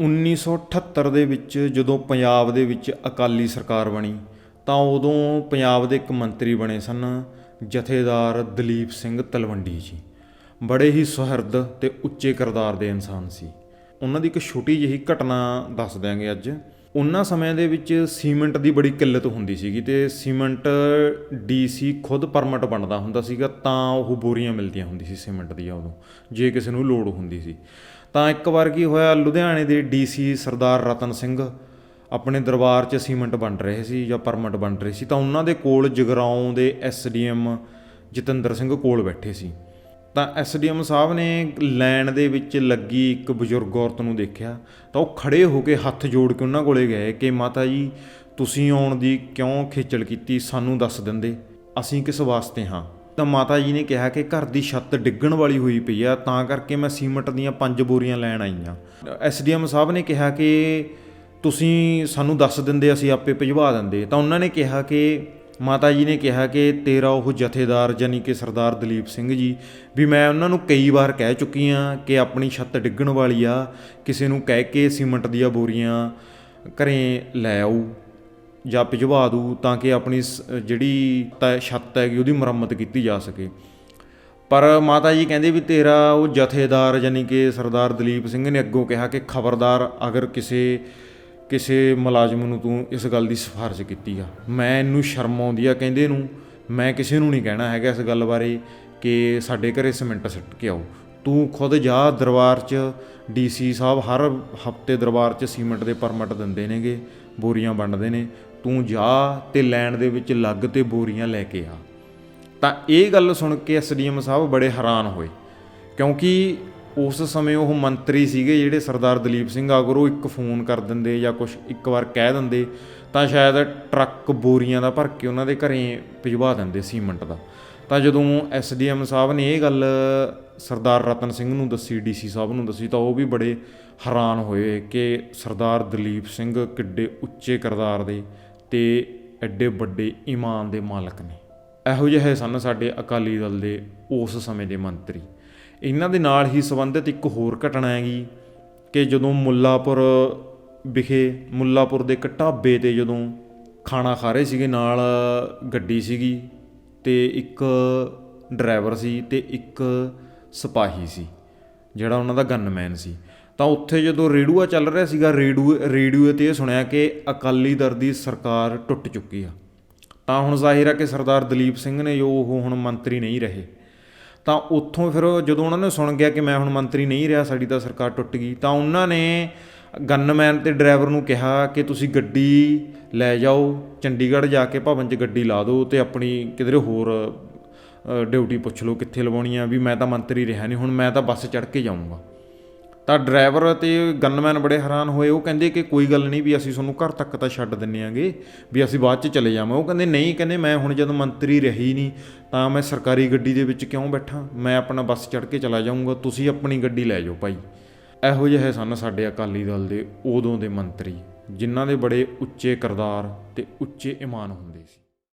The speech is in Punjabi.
1978 ਦੇ ਵਿੱਚ ਜਦੋਂ ਪੰਜਾਬ ਦੇ ਵਿੱਚ ਅਕਾਲੀ ਸਰਕਾਰ ਬਣੀ, ਤਾਂ ਉਦੋਂ ਪੰਜਾਬ ਦੇ ਇੱਕ ਮੰਤਰੀ ਬਣੇ ਸਨ, ਜਥੇਦਾਰ ਦਲੀਪ ਸਿੰਘ ਤਲਵੰਡੀ ਜੀ। ਬੜੇ ਹੀ ਸੁਹਿਰਦ ਤੇ ਉੱਚੇ ਕਿਰਦਾਰ ਦੇ ਇਨਸਾਨ ਸੀ। ਉਹਨਾਂ ਦੀ ਇੱਕ ਛੋਟੀ ਜਿਹੀ ਘਟਨਾ ਦੱਸ ਦਿਆਂਗੇ ਅੱਜ। ਉਹਨਾਂ ਸਮਿਆਂ ਦੇ ਵਿੱਚ ਸੀਮੈਂਟ ਦੀ ਬੜੀ ਕਿੱਲਤ ਹੁੰਦੀ ਸੀਗੀ ਤੇ ਸੀਮੈਂਟ ਡੀਸੀ ਖੁਦ ਪਰਮਿਟ ਬਣਦਾ ਹੁੰਦਾ ਸੀਗਾ, ਤਾਂ ਉਹ ਬੋਰੀਆਂ ਮਿਲਦੀਆਂ ਹੁੰਦੀ ਸੀ ਸੀਮੈਂਟ ਦੀਆਂ ਉਦੋਂ, ਜੇ ਕਿਸੇ ਨੂੰ ਲੋੜ ਹੁੰਦੀ ਸੀ। ਤਾਂ ਇੱਕ ਵਾਰ ਕੀ ਹੋਇਆ, ਲੁਧਿਆਣੇ ਦੇ ਡੀਸੀ ਸਰਦਾਰ ਰਤਨ ਸਿੰਘ ਆਪਣੇ ਦਰਬਾਰ 'ਚ ਸੀਮੈਂਟ ਵੰਡ ਰਹੇ ਸੀ ਜਾਂ ਪਰਮਿਟ ਵੰਡ ਰਹੇ ਸੀ, ਤਾਂ ਉਹਨਾਂ ਦੇ ਕੋਲ ਜਗਰਾਉਂ ਦੇ ਐਸਡੀਐਮ ਜਤਿੰਦਰ ਸਿੰਘ ਕੋਲ ਬੈਠੇ ਸੀ। ਤਾਂ ਐਸਡੀਐਮ ਸਾਹਿਬ ਨੇ ਲੈਣ ਦੇ ਵਿੱਚ ਲੱਗੀ ਇੱਕ ਬਜ਼ੁਰਗ ਔਰਤ ਨੂੰ ਦੇਖਿਆ ਤਾਂ ਉਹ ਖੜੇ ਹੋ ਕੇ ਹੱਥ ਜੋੜ ਕੇ ਉਹਨਾਂ ਕੋਲੇ ਗਏ ਕਿ ਮਾਤਾ ਜੀ, ਤੁਸੀਂ ਆਉਣ ਦੀ ਕਿਉਂ ਖੇਚਲ ਕੀਤੀ, ਸਾਨੂੰ ਦੱਸ ਦਿੰਦੇ। ਅਸੀਂ ਕਿਸ ਵਾਸਤੇ ਹਾਂ? ਤਾਂ ਮਾਤਾ ਜੀ ਨੇ ਕਿਹਾ ਕਿ ਘਰ ਦੀ ਛੱਤ ਡਿੱਗਣ ਵਾਲੀ ਹੋਈ ਪਈ ਆ, ਤਾਂ ਕਰਕੇ ਮੈਂ ਸੀਮੈਂਟ ਦੀਆਂ ਪੰਜ ਬੋਰੀਆਂ ਲੈਣ ਆਈ ਆ। ਐਸਡੀਐਮ ਸਾਹਿਬ ਨੇ ਕਿਹਾ ਕਿ ਤੁਸੀਂ ਸਾਨੂੰ ਦੱਸ ਦਿੰਦੇ, ਅਸੀਂ ਆਪੇ ਭਿਜਵਾ ਦਿੰਦੇ। ਤਾਂ ਉਹਨਾਂ ਨੇ ਕਿਹਾ ਕਿ ਮਾਤਾ ਜੀ ਨੇ ਕਿਹਾ ਕਿ ਤੇਰਾ ਉਹ ਜਥੇਦਾਰ ਯਾਨੀ ਕਿ ਸਰਦਾਰ ਦਲੀਪ ਸਿੰਘ ਜੀ, ਵੀ ਮੈਂ ਉਹਨਾਂ ਨੂੰ ਕਈ ਵਾਰ ਕਹਿ ਚੁੱਕੀ ਆ ਕਿ ਆਪਣੀ ਛੱਤ ਡਿੱਗਣ ਵਾਲੀ ਆ, ਕਿਸੇ ਨੂੰ ਕਹਿ ਕੇ ਸੀਮੈਂਟ ਦੀਆਂ ਬੋਰੀਆਂ ਘਰੇ ਲੈ ਆਊ ਜਾਂ ਭਿਜਵਾ ਦੂ ਤਾਂ ਕਿ ਆਪਣੀ ਸ- ਜਿਹੜੀ ਤਾਂ, ਛੱਤ ਹੈਗੀ ਉਹਦੀ ਮੁਰੰਮਤ ਕੀਤੀ ਜਾ ਸਕੇ। ਪਰ ਮਾਤਾ ਜੀ ਕਹਿੰਦੇ ਵੀ ਤੇਰਾ ਉਹ ਜਥੇਦਾਰ ਯਾਨੀ ਕਿ ਸਰਦਾਰ ਦਲੀਪ ਸਿੰਘ ਨੇ ਅੱਗੋਂ ਕਿਹਾ ਕਿ ਖਬਰਦਾਰ ਅਗਰ ਕਿਸੇ ਕਿਸੇ ਮੁਲਾਜ਼ਮ ਨੂੰ ਤੂੰ ਇਸ ਗੱਲ ਦੀ ਸਿਫਾਰਿਸ਼ ਕੀਤੀ ਆ। ਮੈਂ ਇਹਨੂੰ ਸ਼ਰਮ ਆਉਂਦੀ ਆ ਕਹਿੰਦੇ ਨੂੰ। ਮੈਂ ਕਿਸੇ ਨੂੰ ਨਹੀਂ ਕਹਿਣਾ ਹੈਗਾ ਇਸ ਗੱਲ ਬਾਰੇ ਕਿ ਸਾਡੇ ਘਰੇ ਸਿਮੈਂਟ ਸਿੱਟ ਕੇ ਆਓ। ਤੂੰ ਖੁਦ ਜਾ ਦਰਬਾਰ 'ਚ ਡੀਸੀ ਸਾਹਿਬ ਹਰ ਹਫ਼ਤੇ ਦਰਬਾਰ 'ਚ ਸੀਮੈਂਟ ਦੇ ਪਰਮਿਟ ਦਿੰਦੇ ਨੇਗੇ, ਬੋਰੀਆਂ ਵੰਡਦੇ ਨੇ। ਤੂੰ ਜਾ ਤੇ ਲੈਣ ਦੇ ਵਿੱਚ ਲੱਗ ਤੇ ਬੋਰੀਆਂ ਲੈ ਕੇ ਆ। ਤਾਂ ਇਹ ਗੱਲ ਸੁਣ ਕੇ ਐਸਡੀਐਮ ਸਾਹਿਬ ਬੜੇ ਹੈਰਾਨ ਹੋਏ। ਕਿਉਂਕਿ ਉਸ ਸਮੇਂ ਉਹ ਮੰਤਰੀ ਸੀਗੇ ਜਿਹੜੇ ਸਰਦਾਰ ਦਲੀਪ ਸਿੰਘ ਆਗਰ ਉਹ ਇੱਕ ਫੋਨ ਕਰ ਦਿੰਦੇ ਜਾਂ ਕੁਝ ਇੱਕ ਵਾਰ ਕਹਿ ਦਿੰਦੇ, ਤਾਂ ਸ਼ਾਇਦ ਟਰੱਕ ਬੋਰੀਆਂ ਦਾ ਭਰ ਕੇ ਉਹਨਾਂ ਦੇ ਘਰੇ ਭਿਜਵਾ ਦਿੰਦੇ ਸੀਮੈਂਟ ਦਾ। ਤਾਂ ਜਦੋਂ ਐਸਡੀਐਮ ਸਾਹਿਬ ਨੇ ਇਹ ਗੱਲ ਸਰਦਾਰ ਰਤਨ ਸਿੰਘ ਨੂੰ ਦੱਸੀ ਡੀਸੀ ਸਾਹਿਬ ਨੂੰ ਦੱਸੀ, ਤਾਂ ਉਹ ਵੀ ਬੜੇ ਹੈਰਾਨ ਹੋਏ ਕਿ ਸਰਦਾਰ ਦਲੀਪ ਸਿੰਘ ਕਿੱਡੇ ਉੱਚੇ ਕਿਰਦਾਰ ਦੇ ਤੇ ਐਡੇ ਵੱਡੇ ਇਮਾਨ ਦੇ ਮਾਲਕ ਨੇ। ਇਹੋ ਜਿਹੇ ਸਨ ਸਾਡੇ ਅਕਾਲੀ ਦਲ ਦੇ ਉਸ ਸਮੇਂ ਦੇ ਮੰਤਰੀ। ਇਹਨਾਂ ਦੇ ਨਾਲ ਹੀ ਸੰਬੰਧਿਤ ਇੱਕ ਹੋਰ ਘਟਨਾ ਹੈਗੀ ਕਿ ਜਦੋਂ ਮੁੱਲਾਪੁਰ ਵਿਖੇ, ਮੁੱਲਾਪੁਰ ਦੇ ਇੱਕ ਢਾਬੇ ਤੇ ਜਦੋਂ ਖਾਣਾ ਖਾ ਰਹੇ ਸੀਗੇ, ਨਾਲ ਗੱਡੀ ਸੀਗੀ ਤੇ ਇੱਕ ਡਰਾਈਵਰ ਸੀ ਤੇ ਇੱਕ ਸਿਪਾਹੀ ਸੀ, ਜਿਹੜਾ ਉਹਨਾਂ ਦਾ ਗਨਮੈਨ ਸੀ। ਤਾਂ ਉੱਥੇ ਜਦੋਂ ਰੇਡੂਆ ਚੱਲ ਰਿਹਾ ਸੀਗਾ ਰੇਡੂ ਰੇਡੀਓ ਤੇ ਇਹ ਸੁਣਿਆ ਕਿ ਅਕਾਲੀ ਦਲ ਦੀ ਸਰਕਾਰ ਟੁੱਟ ਚੁੱਕੀ ਆ। ਤਾਂ ਹੁਣ ਜ਼ਾਹਿਰ ਆ ਕਿ ਸਰਦਾਰ ਦਲੀਪ ਸਿੰਘ ਨੇ ਜੋ ਉਹ ਹੁਣ ਮੰਤਰੀ ਨਹੀਂ ਰਹੇ। ਤਾਂ ਉੱਥੋਂ ਫਿਰ ਜਦੋਂ ਉਹਨਾਂ ਨੇ ਸੁਣ ਗਿਆ ਕਿ ਮੈਂ ਹੁਣ ਮੰਤਰੀ ਨਹੀਂ ਰਿਹਾ, ਸਾਡੀ ਤਾਂ ਸਰਕਾਰ ਟੁੱਟ ਗਈ, ਤਾਂ ਉਹਨਾਂ ਨੇ ਗਨਮੈਨ ਤੇ ਡਰਾਈਵਰ ਨੂੰ ਕਿਹਾ ਕਿ ਤੁਸੀਂ ਗੱਡੀ ਲੈ ਜਾਓ, ਚੰਡੀਗੜ੍ਹ ਜਾ ਕੇ ਭਵਨ 'ਚ ਗੱਡੀ ਲਾ ਦਿਓ ਤੇ ਆਪਣੀ ਕਿਧਰੇ ਹੋਰ ਡਿਊਟੀ ਪੁੱਛ ਲਓ ਕਿੱਥੇ ਲਵਾਉਣੀ ਆ, ਵੀ ਮੈਂ ਤਾਂ ਮੰਤਰੀ ਰਿਹਾ ਨਹੀਂ, ਹੁਣ ਮੈਂ ਤਾਂ ਬੱਸ ਚੜ੍ਹ ਕੇ ਜਾਊਂਗਾ। ਤਾਂ ਡਰਾਈਵਰ ਅਤੇ ਗਨਮੈਨ ਬੜੇ ਹੈਰਾਨ ਹੋਏ। ਉਹ ਕਹਿੰਦੇ ਕਿ ਕੋਈ ਗੱਲ ਨਹੀਂ ਵੀ ਅਸੀਂ ਤੁਹਾਨੂੰ ਘਰ ਤੱਕ ਤਾਂ ਛੱਡ ਦਿੰਨੇ ਆਂਗੇ, ਵੀ ਅਸੀਂ ਬਾਅਦ ਚ ਚਲੇ ਜਾਵਾਂ ਉਹ ਕਹਿੰਦੇ, ਨਹੀਂ, ਕਹਿੰਦੇ, ਮੈਂ ਹੁਣ ਜਦੋਂ ਮੰਤਰੀ ਰਹੀ ਨਹੀਂ, ਤਾਂ ਮੈਂ ਸਰਕਾਰੀ ਗੱਡੀ ਦੇ ਵਿੱਚ ਕਿਉਂ ਬੈਠਾਂ? ਮੈਂ ਆਪਣਾ ਬੱਸ ਚੜ੍ਹ ਕੇ ਚਲਾ ਜਾਊਂਗਾ, ਤੁਸੀਂ ਆਪਣੀ ਗੱਡੀ ਲੈ ਜਾਓ ਭਾਈ। ਇਹੋ ਜਿਹੇ ਸਨ ਸਾਡੇ ਅਕਾਲੀ ਦਲ ਦੇ ਉਦੋਂ ਦੇ ਮੰਤਰੀ, ਜਿਨ੍ਹਾਂ ਦੇ ਬੜੇ ਉੱਚੇ ਕਿਰਦਾਰ ਤੇ ਉੱਚੇ ਇਮਾਨ ਹੁੰਦੇ ਸੀ।